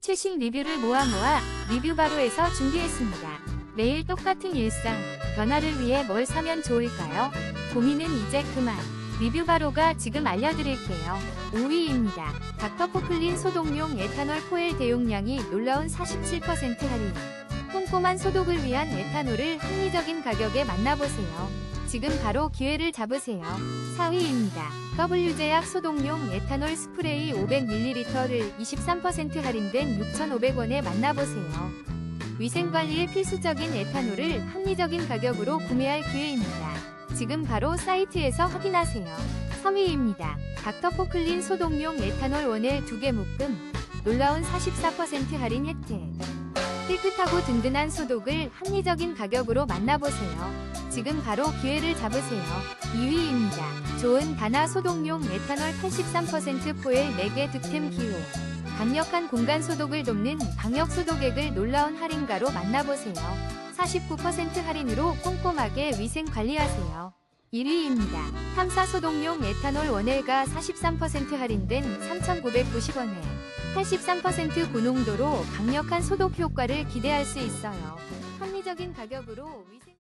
최신 리뷰를 모아 모아 리뷰바로에서 준비했습니다. 매일 똑같은 일상, 변화를 위해 뭘 사면 좋을까요? 고민은 이제 그만. 리뷰바로가 지금 알려드릴게요. 5위입니다. 닥터포클린 소독용 에탄올 포엘 대용량이 놀라운 47% 할인. 꼼꼼한 소독을 위한 에탄올을 합리적인 가격에 만나보세요. 지금 바로 기회를 잡으세요. 4위입니다. W제약 소독용 에탄올 스프레이 500ml를 23% 할인된 6,500원에 만나보세요. 위생관리에 필수적인 에탄올을 합리적인 가격으로 구매할 기회입니다. 지금 바로 사이트에서 확인하세요. 3위입니다. 닥터포클린 소독용 에탄올 원액 2개 묶음 놀라운 44% 할인 혜택 깨끗하고 든든한 소독을 합리적인 가격으로 만나보세요. 지금 바로 기회를 잡으세요. 2위입니다. 좋은 단아 소독용 에탄올 83% 포엘 4개 득템 기호. 강력한 공간 소독을 돕는 방역 소독액을 놀라운 할인가로 만나보세요. 49% 할인으로 꼼꼼하게 위생 관리하세요. 1위입니다. 탐사 소독용 에탄올 원액가 43% 할인된 3,990원에 83% 고농도로 강력한 소독 효과를 기대할 수 있어요. 합리적인 가격으로 위생